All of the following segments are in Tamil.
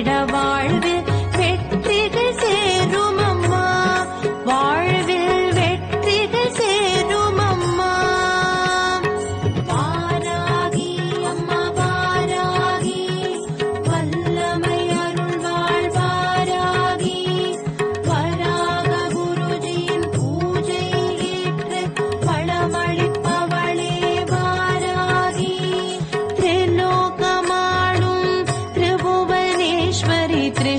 விடவா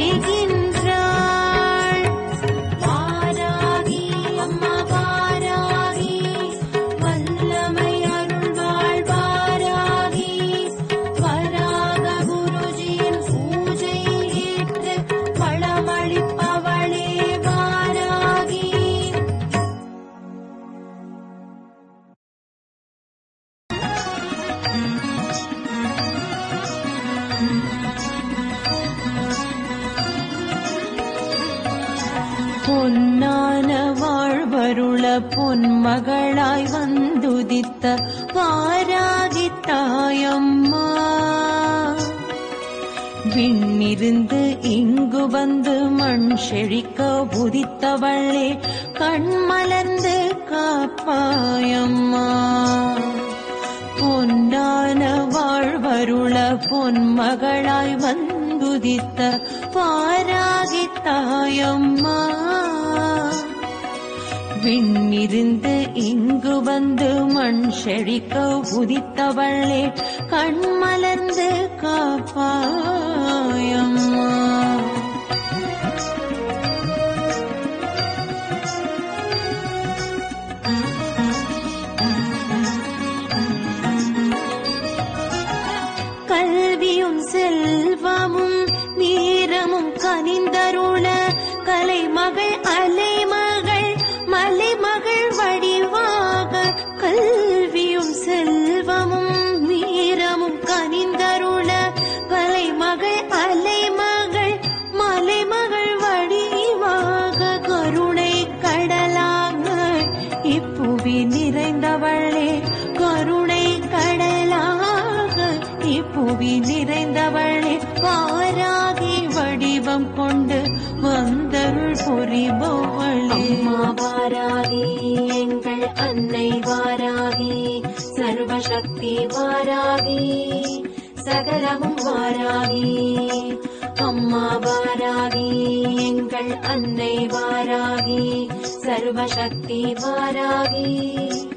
திருவருள் வாழ்வருள பொன்மகளாய் வந்துதித்த வாராகி தாயம்மா விண்ணிருந்து இங்கு வந்து மண் செழிக்க உதித்தவளே கண்மலர்ந்து காப்பாயம்மா. பொன்னான வாழ்வருள விண்ணிருந்து இங்கு வந்து மண் செழிக்க உதித்தவளே கண்மலர்ந்து காப்பாயம்மா. கல்வியும் செல்வமும் வீரமும் கனிந்தருள கலைமகள் அலை மகள் வடிவாக கல்வியும் செல்வமும் வீரமும் கனிந்தருள கலை மகள் அலை மகள் மலை மகள் வடிவாக கருணை கடலாக இப்புவி நிறைந்தவளே. கருணை கடலாக இப்புவி நிறை புரிபவளே அம்மா வாராகி எங்கள் அன்னை வாராகி சர்வசக்தி வாராகி சகலமும் வாராகி. அம்மா வாராகி எங்கள் அன்னை வாராகி சர்வசக்தி வாராகி.